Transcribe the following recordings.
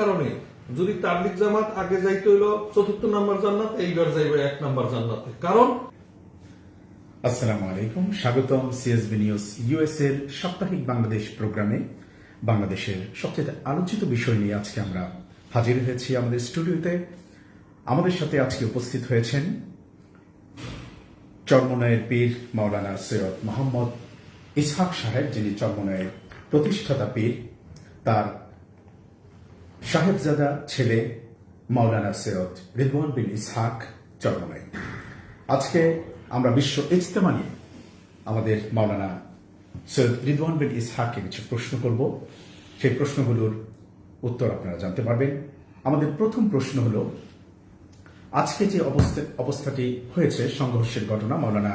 কারণে যদি তাবলিক জামাত আগে যাইতে চতুর্থ নাম্বার জান্নাত, এইবার যাইবে এক নাম্বার জান্নাতে। কারণ? আসসালামু আলাইকুম স্বাগতম সিএসবি নিউজ এর সাপ্তাহিক বাংলাদেশ প্রোগ্রামে। বাংলাদেশের সবচেয়ে আলোচিত বিষয় নিয়ে আজকে আমরা হাজির হয়েছি আমাদের স্টুডিওতে। আমাদের সাথে আজকে উপস্থিত হয়েছেন চর্মনয়ের পীর মাওলানা সৈয়দ মোহাম্মদ ইসহাক সাহেব, যিনি চরমনায়ের প্রতিষ্ঠাতা পীর। তার সাহেবজাদা ছেলে মাওলানা সৈয়দ রিদওয়ান বিন ইসহাক চরমনাই। আজকে আমরা বিশ্ব ইজতেমা নিয়ে আমাদের মাওলানা সৈয়দ রিদওয়ান বিন ইসহাককে কিছু প্রশ্ন করব। সেই প্রশ্নগুলোর উত্তর আপনারা জানতে পারবেন। আমাদের প্রথম প্রশ্ন হলো, আজকে যে অবস্থা অবস্থাটি হয়েছে, সংঘর্ষের ঘটনা মাওলানা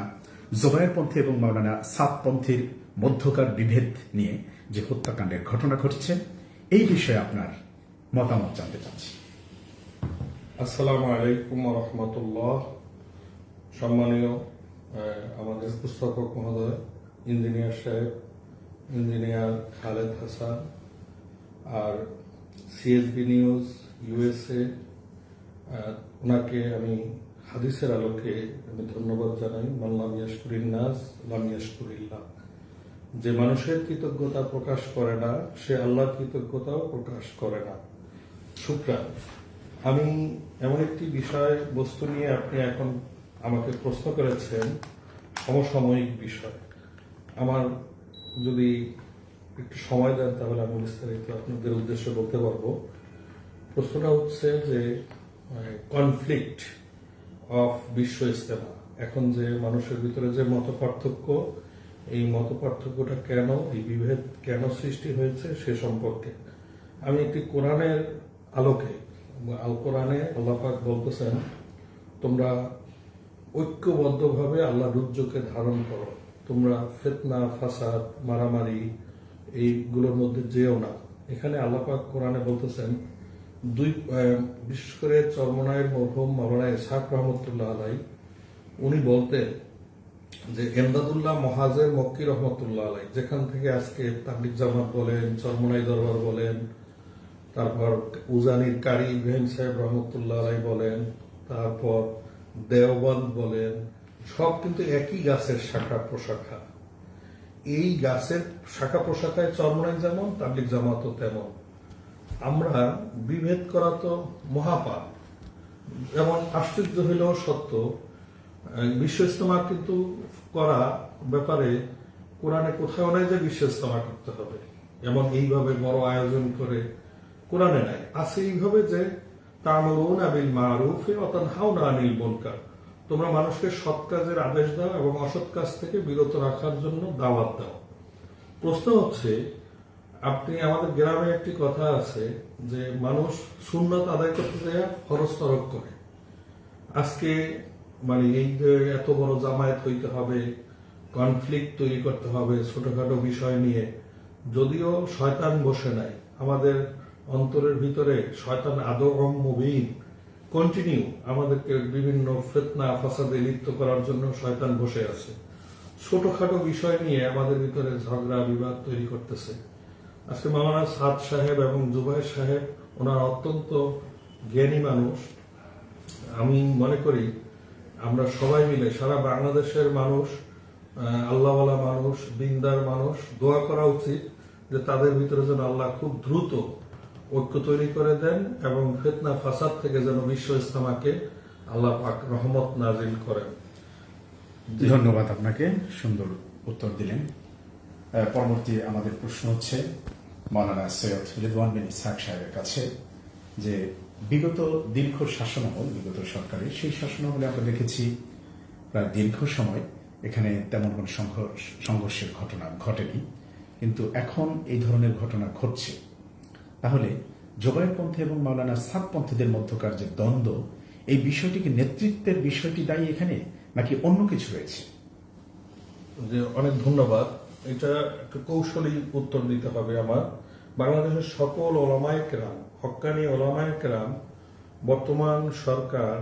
জোবায়েরপন্থী এবং মাওলানা সাতপন্থীর মধ্যকার বিভেদ নিয়ে যে হত্যাকাণ্ডের ঘটনা ঘটছে, এই বিষয়ে আপনার মতামত জানতে চাচ্ছি। আসসালামু আলাইকুম রহমতুল্লাহ সম্মানীয় আমাদের পুস্তকক মহোদয়, ইঞ্জিনিয়ার সাহেব, ইঞ্জিনিয়ার খালেদ হাসান, আর সিএসবি নিউজ ইউএসএ ওনাকে আমি হাদিসের আলোকে আমি ধন্যবাদ জানাই। মাল্লাম ইয়াসকুরিন নাস, লাম ইয়াসকুরিল্লাহ। যে মানুষের কৃতজ্ঞতা প্রকাশ করে না, সে আল্লাহর কৃতজ্ঞতাও প্রকাশ করে না। শুক্রান আমি এমন একটি বিষয় বস্তু নিয়ে আপনি এখন আমাকে প্রশ্ন করেছেন, সমসাময়িক বিষয়। আমার যদি একটু সময় দেন তাহলে আমি বিস্তারিত আপনাদের উদ্দেশ্যে বলতে পারব। প্রশ্নটা হচ্ছে যে কনফ্লিক্ট অফ বিশ্ব ইস্তেমা এখন যে মানুষের ভিতরে যে মত পার্থক্য, এই মত পার্থক্যটা কেন, এই বিভেদ কেন সৃষ্টি হয়েছে সে সম্পর্কে। আমি একটি কোরআনের আলোকে। আল কোরআনে আল্লাপাক বলতেছেন, তোমরা ঐক্যবদ্ধভাবে আল্লাহ রুজ্জকে ধারণ করো। তোমরা ফেতনা, ফাসাদ, মারামারি এইগুলোর মধ্যে যেও না। এখানে আল্লাপাক কোরআনে বলতেছেন, দুই বিশেষ করে চরমনায়ের মরহুম মাওলানা ইসহাক রহমতুল্লাহ আলাই, উনি বলতেন যে, এমদাদুল্লাহ মহাজের মক্কি রহমতুল্লাহ আলাই, যেখান থেকে আজকে তাবলিক জামাত বলেন, চরমনাই দরবার বলেন তারপর উজানির কারি ইব্রাহিম সাহেব রহমতুল্লাহ আলাই বলেন, তারপর দেওবন্দ বলেন, সব কিন্তু একই গাছের শাখা প্রশাখা। এই গাছের শাখা প্রশাখায় চরমনাই যেমন তাবলিক জামাতও তেমন। আমরা বিভেদ করা তো মহাপাপ। যেমন আশ্চর্য হইলেও সত্য বিশ্ব ইস্তেমা কিন্তু করা ব্যাপারে কোরআনে কোথাও নাই যে বিশ্ব ইস্তেমা করতে হবে। এমন এইভাবে বড় আয়োজন করে কোরআনে নাই। আছে এইভাবে যে তামলুন আবিল মারুফে অতন হাউনা আনিল মুনকার। তোমরা মানুষকে সৎ কাজের আদেশ দাও এবং অসৎ কাজ থেকে বিরত রাখার জন্য দাওয়াত দাও। প্রশ্ন হচ্ছে, আপনি আমাদের গ্রামে একটি কথা আছে যে, মানুষ সুন্নত আদায় করতে যায় ফরজ তরক করে। আজকে মানে এই এত বড় জামায়াত হইতে হবে কনফ্লিক্ট তৈরি করতে হবে, ছোটখাটো বিষয় নিয়ে, যদিও শয়তান বসে নাই। আমাদের অন্তরের ভিতরে শয়তান আদম মুবিন কন্টিনিউ আমাদেরকে বিভিন্ন ফেতনা, ফাসাদে লিপ্ত করার জন্য শয়তান বসে আছে। ছোটখাটো বিষয় নিয়ে আমাদের ভিতরে ঝগড়া, বিবাদ তৈরি করতেছে। আজকে মাওলানা সাদ সাহেব এবং জুবাইর সাহেব, ওনার অত্যন্ত জ্ঞানী মানুষ। আমি মনে করি আমরা সবাই মিলে, সারা বাংলাদেশের মানুষ আল্লাহওয়ালা মানুষ, দিনদার মানুষ, দোয়া করা উচিত যে তাদের ভিতরে যেন আল্লাহ খুব দ্রুত ঐক্য তৈরি করে দেন এবং ফেতনা, ফাসাদ থেকে যেন বিশ্ব ইসলামাকে আল্লাহ পাক রহমত নাজিল করেন। ধন্যবাদ আপনাকে। সুন্দর উত্তর দিলেন। পরবর্তী আমাদের প্রশ্ন হচ্ছে, মাওলানা সৈয়দ রিদওয়ান বিন ইসহাক সাহেবের কাছে যে, বিগত দীর্ঘ শাসনামল, বিগত সরকারের সেই শাসনামলে আমরা দেখেছি, প্রায় দীর্ঘ সময় এখানে তেমন কোনো সংঘর্ষ, সংঘর্ষের ঘটনা ঘটেনি। কিন্তু এখন এই ধরনের ঘটনা ঘটছে। তাহলে জোবাইরপন্থী এবং মাওলানা সাতপন্থীদের মধ্যকার যে দ্বন্দ্ব, এই বিষয়টিকে নেতৃত্বের বিষয়টি দায়ী এখানে নাকি অন্য কিছু রয়েছে? অনেক ধন্যবাদ। এটা একটু কৌশলী উত্তর দিতে হবে আমার। বাংলাদেশের সকল ওলামায় কেরাম, হক্কানি ওলামায় কেরাম, বর্তমান সরকার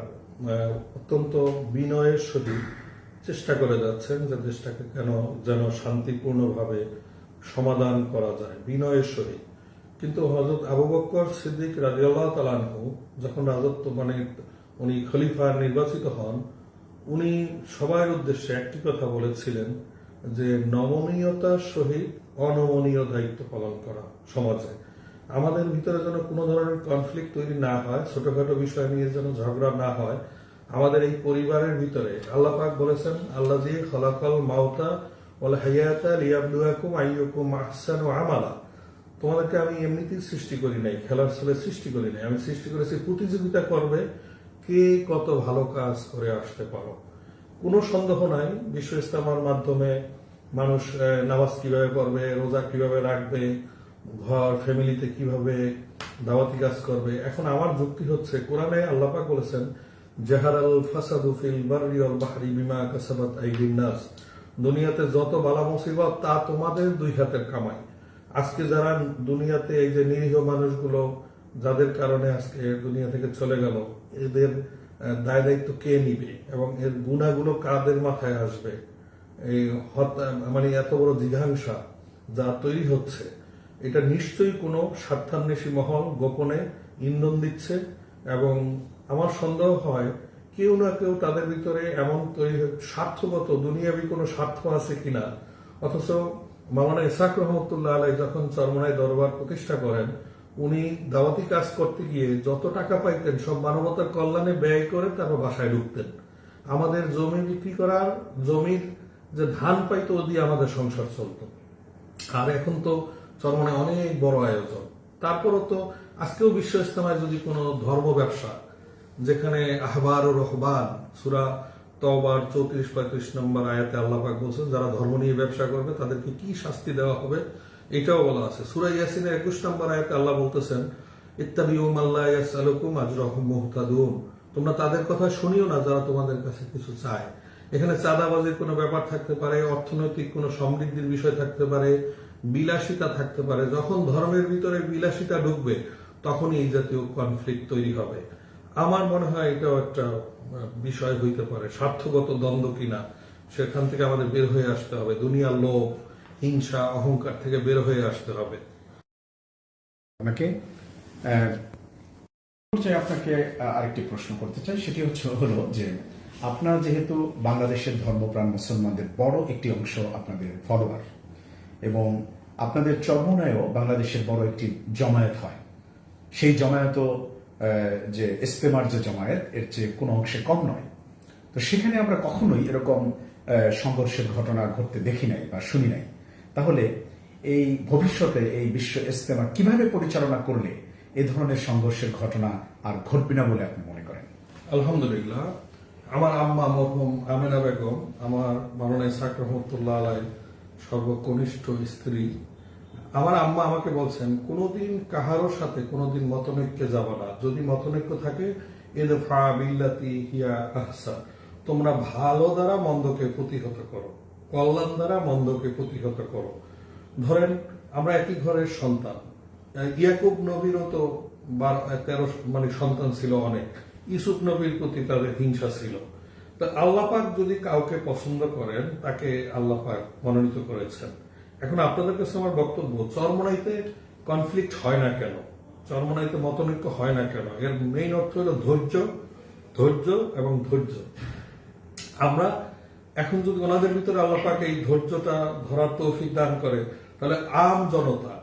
অত্যন্ত বিনয়ের সহিত চেষ্টা করে যাচ্ছেন যে দেশটাকে কেন যেন শান্তিপূর্ণভাবে সমাধান করা যায়। বিনয়ের সহিত। কিন্তু আবু বক্কর সিদ্দিক রাজিয়াল্লাহ তালানহু যখন রাজত্ব মানে উনি খলিফা নির্বাচিত হন, উনি সবার উদ্দেশ্যে একটি কথা বলেছিলেন যে নমনীয়তার সহিত অনমনীয় দায়িত্ব পালন করা সমাজে। আমাদের ভিতরে যেন কোনো ধরনের কনফ্লিক্ট তৈরি না হয়, ছোটখাটো বিষয় নিয়ে যেন ঝগড়া না হয়, আমাদের এই পরিবারের ভিতরে আল্লাহ পাক বলেছেন আল্লাহ জি খলাকল মাউতা ওয়াল হায়াতা লিয়াবলুয়াকুম আইয়ুকুম ও আমালা। তোমাদেরকে আমি এমনিতেই সৃষ্টি করি নাই, খেলার ছেলে সৃষ্টি করি নাই। আমি সৃষ্টি করেছি, প্রতিযোগিতা করবে, কে কত ভালো কাজ করে আসতে পারো। কোনো সন্দেহ নাই বিশ্ব ইস্তেমার মাধ্যমে মানুষ নামাজ কীভাবে পড়বে, রোজা কীভাবে রাখবে, ঘর, ফ্যামিলিতে কীভাবে দাওয়াতি কাজ করবে। এখন আমার যুক্তি হচ্ছে, কোরআনে আল্লাপাক বলেছেন জাহার আল ফাসাদু ফিল বাররি বিমা কাসাবাত দুনিয়াতে যত বালা মুসিবত, তা তোমাদের দুই হাতের কামাই। আজকে যারা দুনিয়াতে এই যে নিরীহ মানুষগুলো, যাদের কারণে আজকে দুনিয়া থেকে চলে গেল, এদের দায় দায়িত্ব কে নিবে এবং এর গুণাগুলো কাদের মাথায় আসবে? এই মানে এত বড় জিঘাংসা যা তৈরি হচ্ছে, এটা নিশ্চয়ই কোনো স্বার্থান্বেষী মহল গোপনে ইন্ধন দিচ্ছে এবং আমার সন্দেহ হয় কেউ না কেউ তাদের ভিতরে এমন তৈরি, স্বার্থগত, দুনিয়াবি কোনো স্বার্থ আছে কিনা? অথচ মাওলানা ইসাক রহমতুল্লাহ আলাই যখন চরমনায় দরবার প্রতিষ্ঠা করেন, উনি দাওয়াতি কাজ করতে গিয়ে যত টাকা পাইতেন, সব মানবতার কল্যাণে ব্যয় করে তারপর বাসায় ঢুকতেন। আমাদের জমি বিক্রি করার জমির যে ধান পাইতো, ও দিয়ে আমাদের সংসার চলতো। আর এখন তো চরমনে অনেক বড় আয়োজন। তারপরও তো আজকেও বিশ্ব ইস্তেমায় যদি কোনো ধর্ম ব্যবসা, যেখানে আহবার ও রহবান সুরা তবার চৌত্রিশ, পঁয়ত্রিশ নম্বর আয়াতে আল্লাহ পাক বলছেন, যারা ধর্ম নিয়ে ব্যবসা করবে, তাদেরকে কি শাস্তি দেওয়া হবে? এটাও বলা আছে। সুরা ইয়াসিনের একুশ নম্বর আয়াতে আল্লাহ বলতেছেন আল্লাহ মুহতাদুন। তোমরা তাদের কথা শুনিও না যারা তোমাদের কাছে কিছু চায়। এখানে চাঁদাবাজির কোনো ব্যাপার থাকতে পারে, অর্থনৈতিক কোনো সমৃদ্ধির বিষয় থাকতে পারে, বিলাসিতা থাকতে পারে। যখন ধর্মের ভিতরে বিলাসিতা ঢুকবে, তখনই এই জাতীয় কনফ্লিক্ট তৈরি হবে। আমার মনে হয় এটাও একটা বিষয় হইতে পারে। স্বার্থগত দ্বন্দ্ব কিনা, সেখান থেকে আমাদের বের হয়ে আসতে হবে। দুনিয়ার লোভ, হিংসা, অহংকার থেকে বের হয়ে আসতে হবে। আপনাকে আপনাকে আরেকটি প্রশ্ন করতে চাই। সেটি হচ্ছে হলো যে, আপনার যেহেতু বাংলাদেশের ধর্মপ্রাণ মুসলমানদের বড় একটি অংশ আপনাদের ফলোয়ার এবং আপনাদের চর্মনায়ও বাংলাদেশের বড় একটি জমায়েত হয়। সেই জমায়েত যে ইস্তেমার যে জমায়েত, এর চেয়ে কোনো অংশে কম নয়। তো সেখানে আমরা কখনোই এরকম সংঘর্ষের ঘটনা ঘটতে দেখি নাই বা শুনি নাই। তাহলে এই ভবিষ্যতে এই বিশ্ব ইস্তেমা কীভাবে পরিচালনা করলে এ ধরনের সংঘর্ষের ঘটনা আর ঘটবে না বলে আপনি মনে করেন? আলহামদুলিল্লাহ। আমার আম্মা মরহুম আমেনা বেগম, আমার মাননা ইসাক রহমতুল্লাহ আলাই সর্বকনিষ্ঠ স্ত্রী আমার আম্মা আমাকে বলছেন, কোনোদিন কাহারোর সাথে কোনোদিন মতনৈক্যে যাবা না। যদি মতনৈক্য থাকে এদ বিল্লাতি হিয়া আহসা তোমরা ভালো দ্বারা মন্দকে প্রতিহত করো, কল্যাণ দ্বারা মন্দকে প্রতিহত করো। ধরেন, আমরা একই ঘরের সন্তান। ইয়াকুব নবীরও তো তেরো মানে সন্তান ছিল অনেক। ইসুফ নবীর প্রতি তাদের হিংসা ছিল। তা আল্লাপাক যদি কাউকে পছন্দ করেন, তাকে আল্লাপাক মনোনীত করেছেন। এখন আপনাদের কাছে আমার বক্তব্য, চরমনাইতে কনফ্লিক্ট হয় না কেন? চরমনাইতে মতনৈক্য হয় না কেন? এর মেইন অর্থ হলো ধৈর্য ধৈর্য এবং ধৈর্য। আমরা এখন যদি ওনাদের ভিতরে আল্লাপাক এই ধৈর্যটা ধরার তৌফিক দান করে, তাহলে আম জনতা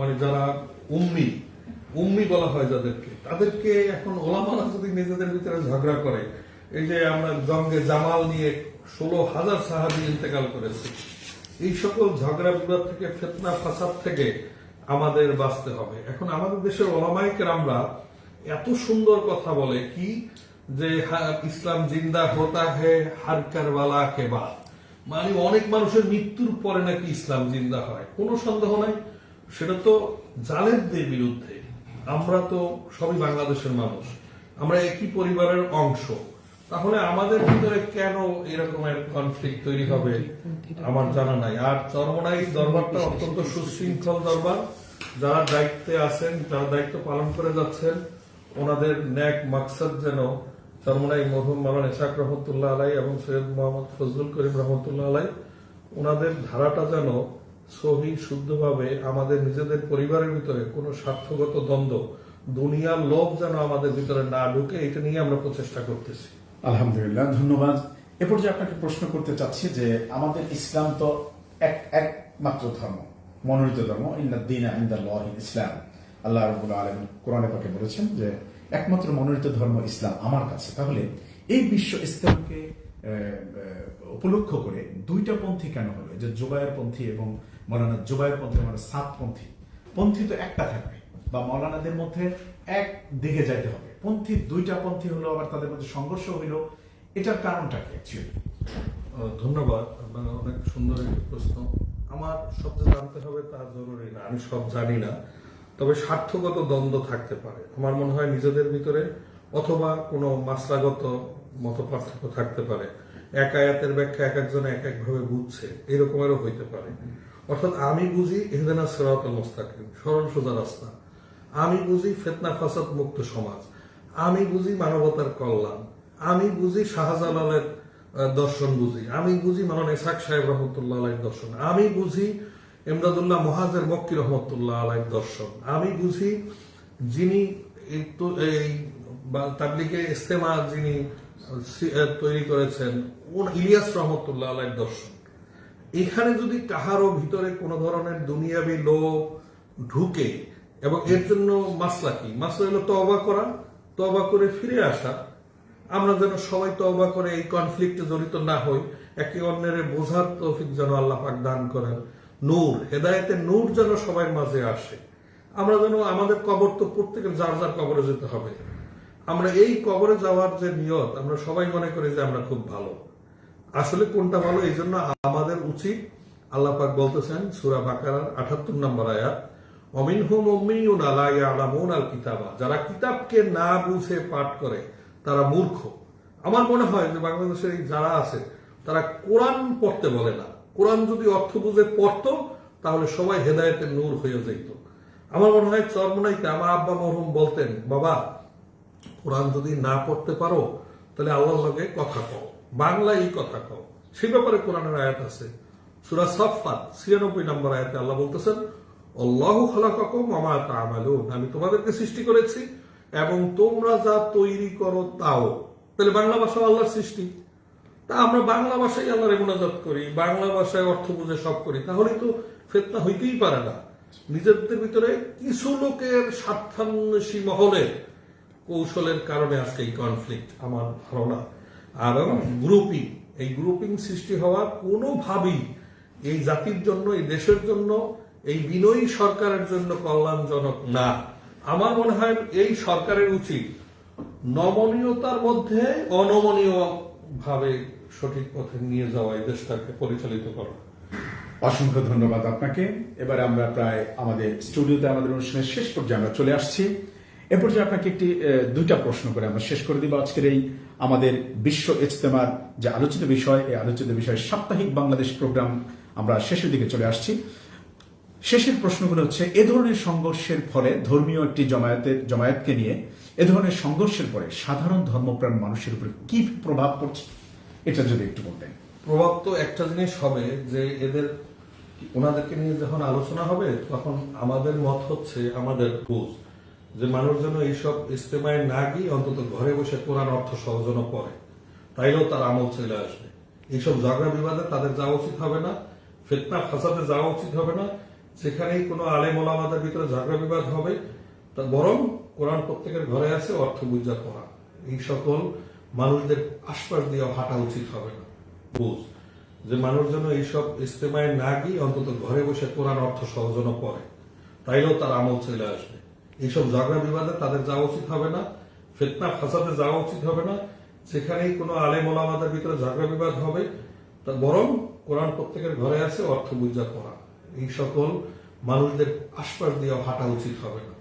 মানে যারা উম্মি উম্মি বলা হয় যাদেরকে, তাদেরকে এখন ওলামারা যদি নিজেদের ভিতরে ঝগড়া করে, এই যে আমরা জঙ্গে জামাল নিয়ে ষোলো হাজার সাহাবি ইন্তেকাল করেছি এই সকল ঝগড়া বিবাদ থেকে, ফেতনা, ফাসাদ থেকে আমাদের বাঁচতে হবে। এখন আমাদের দেশের ওলামাইকের আমরা এত সুন্দর কথা বলে কি? যে ইসলাম জিন্দা হোতা হে হার কারবালা কে বাদ। মানে অনেক মানুষের মৃত্যুর পরে নাকি ইসলাম জিন্দা হয়। কোনো সন্দেহ নাই। সেটা তো জালেমদের বিরুদ্ধে। আমরা তো সবই বাংলাদেশের মানুষ। আমরা একই পরিবারের অংশ। তাহলে আমাদের ভিতরে কেন এরকমের কনফ্লিক্ট তৈরি হবে? আমার জানা নাই। আর চরমনাই দরবারটা অত্যন্ত সুশৃঙ্খল দরবার। যারা দায়িত্বে আছেন, যারা দায়িত্ব পালন করে যাচ্ছেন, ওনাদের ন্যাক মাকসাদ যেন চরমনাই মরহুম মালান ইসাক রহমতুল্লাহ আলাই এবং সৈয়দ মোহাম্মদ ফজলুল করিম রহমতুল্লাহ আলাই, ওনাদের ধারাটা যেন সহি, শুদ্ধভাবে আমাদের নিজেদের পরিবারের ভিতরে কোনো স্বার্থগত দ্বন্দ্ব, দুনিয়ার লোভ যেন আমাদের ভিতরে না ঢুকে, এটা নিয়ে আমরা প্রচেষ্টা করতেছি। আলহামদুলিল্লাহ, ধন্যবাদ। এ পর্যায়ে আপনাকে প্রশ্ন করতে চাচ্ছি যে আমাদের ইসলাম তো এক, একমাত্র ধর্ম, মনোনীত ধর্ম ইন্দিন ইসলাম। আল্লাহ রবুল্লা আলম কোরআনে পাকে বলেছেন যে একমাত্র মনোনীত ধর্ম ইসলাম আমার কাছে। তাহলে এই বিশ্ব ইসলামকে উপলক্ষ করে দুইটা পন্থী কেন হলো? যে জুবায়ের পন্থী এবং মৌলানা জুবায়ের পন্থী মানে সাত পন্থী। পন্থী তো একটা থাকবে, বা মৌলানাদের মধ্যে এক দিকে যাইতে হবে। পন্থী, দুইটা পন্থী হলো, আবার তাদের মধ্যে সংঘর্ষ হইল। এটার কারণটা কি অ্যাকচুয়ালি ধন্যবাদ, আপনার অনেক সুন্দর প্রশ্ন। আমার সব যে জানতে হবে তা জরুরি না, আমি সব জানি না। তবে স্বার্থগত দ্বন্দ্ব থাকতে পারে। আমার মনে হয় নিজেদের ভিতরে অথবা কোনো মাসলাগত মত পার্থক্য থাকতে পারে। এক আয়াতের ব্যাখ্যা এক একজন এক একভাবে বুঝছে, এরকমেরও হইতে পারে। অর্থাৎ আমি বুঝি এহদেনা সেরাত মোস্তাকিম সরল সোজা রাস্তা। আমি বুঝি ফেতনা, ফাসাদ মুক্ত সমাজ। আমি বুঝি মানবতার কল্যাণ। আমি বুঝি শাহজালালের দর্শন বুঝি। আমি বুঝি মানন এসাক সাহেব রহমতুল্লাহ দর্শন। আমি বুঝি এমদাদুল্লাহ মহাজের মক্কি রহমতুল্লাহ আলাইর দর্শন। আমি বুঝি যিনি এই তো- এই বা- তাবলিগে ইস্তেমা যিনি তৈরি করেছেন ইলিয়াস রহমতুল্লাহ আলাইর দর্শন। এখানে যদি কাহারও ভিতরে কোনো ধরনের দুনিয়াবি লোভ ঢুকে, এবং এর জন্য মাসলা কি? মাসলা হলো তবা করা তবা করে ফিরে আসা, আমরা যেন সবাই তবা করে এই কনফ্লিক্টে জড়িত না হই, একে অন্যের বোঝার তৌফিক যেন আল্লাহ পাক দান করেন। নূর, হেদায়েতের নূর যেন সবার মাঝে আসে। আমরা যেন আমাদের কবর তো প্রত্যেকের যার যার কবরে যেতে হবে। আমরা এই কবরে যাওয়ার যে নিয়ত, আমরা সবাই মনে করি যে আমরা খুব ভালো। আসলে কোনটা ভালো? এই জন্য আমাদের উচিত, আল্লাহ পাক বলতেছেন, সুরা বাকারার আঠাত্তর নম্বর আয়াত অমিন হুম অমিউন আলাই আলামুন আল কিতাবা যারা কিতাবকে না বুঝে পাঠ করে, তারা মূর্খ। আমার মনে হয় যে বাংলাদেশের যারা আছে, তারা কোরআন পড়তে বলে না। কোরআন যদি অর্থ বুঝে পড়তো, তাহলে সবাই হেদায়েতের নূর হয়ে যেত। আমার মনে হয় চরমনাইতে আমার আব্বা মরহুম বলতেন, বাবা, কোরআন যদি না পড়তে পারো, তাহলে আল্লাহর কথা কও। বাংলায় কথা কও। সে ব্যাপারে কোরআনের আয়াত আছে। সুরা সফাত ছিয়ানব্বই নম্বর আয়াতে আল্লাহ বলতেছেন আল্লাহ খালাকাকুম আমা তা'মালুন। আমি তোমাদেরকে সৃষ্টি করেছি এবং তোমরা যা তৈরি করো তাও। তাহলে বাংলা ভাষা আল্লাহর সৃষ্টি। তা আমরা বাংলা ভাষায় আল্লাহরে মোনাজাত করি, বাংলা ভাষায় অর্থ বুঝে সব করি। তাহলে তো ফেতনা হইতেই পারে না। নিজেদের ভিতরে কিছু লোকের স্বার্থান্বেষী মহলের কৌশলের কারণে আজকে এই কনফ্লিক্ট আমার ধারণা। আর গ্রুপিং এই গ্রুপিং সৃষ্টি হওয়া কোনোভাবেই এই জাতির জন্য, এই দেশের জন্য এই বিনয়ী সরকারের জন্য কল্যাণজনক না। আমার মনে হয় এই সরকারের উচিত নমনীয়তার মধ্যে অনমনীয় ভাবে সঠিক পথে নিয়ে যাওয়া, এই দেশটাকে পরিচালিত করা। অসংখ্য ধন্যবাদ আপনাকে। এবারে আমরা প্রায় আমাদের স্টুডিওতে আমাদের অনুষ্ঠানের শেষ পর্যায়ে আমরা চলে আসছি। এ পর্যায়ে আপনাকে একটি দুইটা প্রশ্ন করে আমরা শেষ করে দিব আজকের এই আমাদের বিশ্ব ইজতেমার যে আলোচিত বিষয়, এই আলোচিত বিষয় সাপ্তাহিক বাংলাদেশ প্রোগ্রাম আমরা শেষের দিকে চলে আসছি। শেষের প্রশ্নগুলো হচ্ছে, এ ধরনের সংঘর্ষের ফলে ধর্মীয় একটি জমায়েতের জমায়েতকে নিয়ে এ ধরনের সংঘর্ষের পরে সাধারণ ধর্মপ্রাণ মানুষের উপরে কি প্রভাব পড়ছে? এটা যদি একটু বলতেন। প্রভাব তো একটা জিনিস হবে যে এদের, ওনাদেরকে নিয়ে যখন আলোচনা হবে, তখন আমাদের মত হচ্ছে, আমাদের বুঝ যে মানুষ যেন এইসব ইস্তেমায় না গিয়ে অন্তত ঘরে বসে কোরআন অর্থ সহজন পড়ে। তাইলেও তার আমল চলে আসবে। এইসব ঝগড়া বিবাদে তাদের যাওয়া উচিত হবে না, ফেতনা, ফাসাদে যাওয়া উচিত হবে না যেখানেই কোনো আলেম ওলামাদের ভিতরে ঝগড়া বিবাদ হবে, তা বরং কোরআন প্রত্যেকের ঘরে আছে, অর্থ বুঝা করা। এই সকল মানুষদের আশপাশ দিয়ে হাঁটা উচিত হবে না। বুঝ যে মানুষ যেন এইসব ইস্তেমায় না গিয়ে অন্তত ঘরে বসে কোরআন অর্থ সহজন পড়ে, তাইলেও তার আমল চলে আসবে। এইসব ঝগড়া বিবাদে তাদের যাওয়া উচিত হবে না, ফেতনা ফাসাদে যাওয়া উচিত হবে না। যেখানেই কোনো আলেম ওলামাদের ভিতরে ঝগড়া বিবাদ হবে, তা বরং কোরআন প্রত্যেকের ঘরে আছে, অর্থ বুঝা এই সকল মানুষদের আশপাশ দিয়ে হাঁটা উচিত হবে না।